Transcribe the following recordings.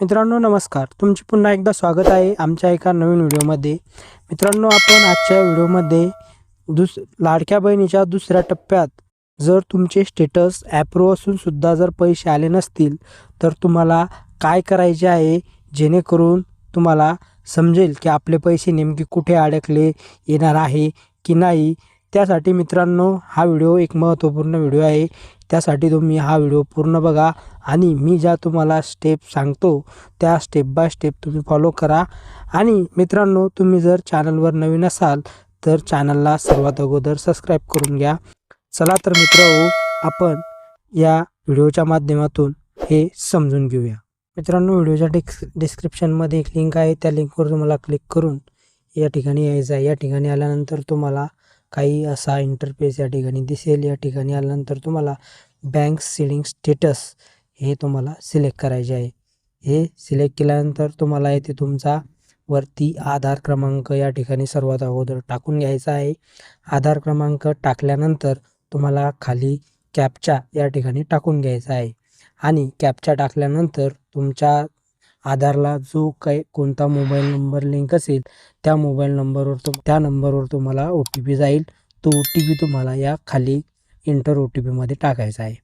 मित्रांनो नमस्कार. तुमचे पुन्हा एकदा स्वागत आहे आमच्या एका नवीन व्हिडिओमध्ये. मित्रांनो आपण आजच्या व्हिडिओमध्ये दुस लाडक्या बहिणीच्या दुसऱ्या टप्प्यात जर तुमचे स्टेटस ॲप्रो असून सुद्धा जर पैसे आले नसतील तर तुम्हाला काय करायचे आहे? जेणेकरून तुम्हाला समजेल की आपले पैसे नेमके कुठे अडकले येणार आहे की नाही? त्यासाठी मित्रांनो हा व्हिडिओ एक महत्त्वपूर्ण व्हिडिओ आहे. त्यासाठी तुम्ही हा व्हिडिओ पूर्ण बघा आणि मी ज्या तुम्हाला स्टेप सांगतो त्या स्टेप बाय स्टेप तुम्ही फॉलो करा. आणि मित्रांनो तुम्ही जर चॅनलवर नवीन असाल तर चॅनलला सर्वात अगोदर सबस्क्राईब करून घ्या. चला तर मित्र हो, आपण या व्हिडिओच्या माध्यमातून हे समजून घेऊया. मित्रांनो व्हिडिओच्या डिस्क डिस्क्रिप्शनमध्ये एक लिंक आहे. त्या लिंकवर तुम्हाला क्लिक करून या ठिकाणी यायचं आहे. या ठिकाणी आल्यानंतर तुम्हाला काही असा इंटरफेस या ठिकाणी दिसेल. या ठिकाणी आल्यानंतर तुम्हाला बँक सिलिंग स्टेटस हे तुम्हाला सिलेक्ट करायचे आहे. हे सिलेक्ट केल्यानंतर तुम्हाला येथे तुमचा वरती आधार क्रमांक या ठिकाणी सर्वात अगोदर टाकून घ्यायचा आहे. आधार क्रमांक टाकल्यानंतर तुम्हाला खाली कॅपचा या ठिकाणी टाकून घ्यायचा आहे. आणि कॅपचा टाकल्यानंतर तुमच्या आधारला जो काही कोणता मोबाईल नंबर लिंक असेल त्या मोबाईल नंबरवर तुम त्या नंबरवर तुम्हाला ओ टी पी जाईल. तो ओ टी पी तुम्हाला या खाली इंटर ओ टी पीमध्ये टाकायचा आहे.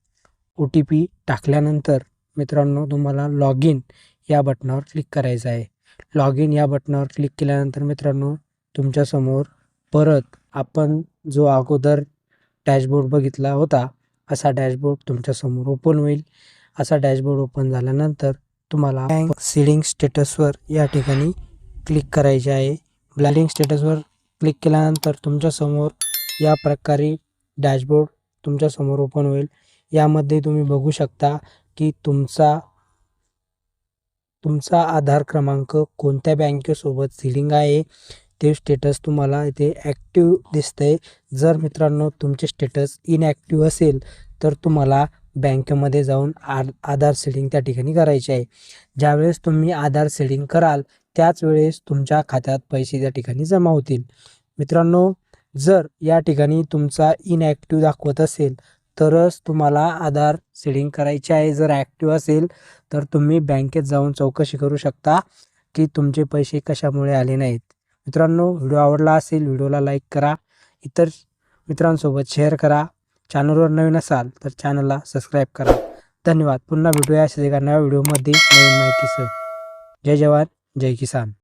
ओ टी पी टाकल्यानंतर मित्रांनो तुम्हाला लॉग इन या बटनावर क्लिक करायचं आहे. लॉग इन या बटनावर क्लिक केल्यानंतर मित्रांनो तुमच्यासमोर परत आपण जो अगोदर डॅशबोर्ड बघितला होता असा डॅशबोर्ड तुमच्यासमोर ओपन होईल. असा डॅशबोर्ड ओपन झाल्यानंतर तुम्हाला बँक सिडिंग स्टेटसवर या ठिकाणी क्लिक करायचे आहे. ब्लॅडिंग स्टेटसवर क्लिक केल्यानंतर तुमच्यासमोर या प्रकारे डॅशबोर्ड तुमच्यासमोर ओपन होईल. यामध्ये तुम्ही बघू शकता की तुमचा तुमचा आधार क्रमांक कोणत्या बँकेसोबत सिलिंग आहे. ते स्टेटस तुम्हाला इथे ॲक्टिव्ह दिसतंय. जर मित्रांनो तुमचे स्टेटस इनॲक्टिव्ह असेल तर तुम्हाला बँकेमध्ये जाऊन आर आधार सेडिंग त्या ठिकाणी करायची आहे. ज्यावेळेस तुम्ही आधार सेडिंग कराल त्याच वेळेस तुमच्या खात्यात पैसे त्या ठिकाणी जमा होतील. मित्रांनो जर या ठिकाणी तुमचा इनॲक्टिव्ह दाखवत असेल तरच तुम्हाला आधार सेडिंग करायचे आहे. जर ॲक्टिव्ह असेल तर तुम्ही बँकेत जाऊन चौकशी करू शकता की तुमचे पैसे कशामुळे आले नाहीत. मित्रांनो व्हिडिओ आवडला असेल व्हिडिओला लाईक करा. इतर मित्रांसोबत शेअर करा. चॅनलवर नवीन असाल तर चॅनलला सबस्क्राईब करा. धन्यवाद. पुन्हा भेटूया अशाच एका नव्या व्हिडिओमध्ये. नवीन माहितीसह. जय जवान. जय किसान.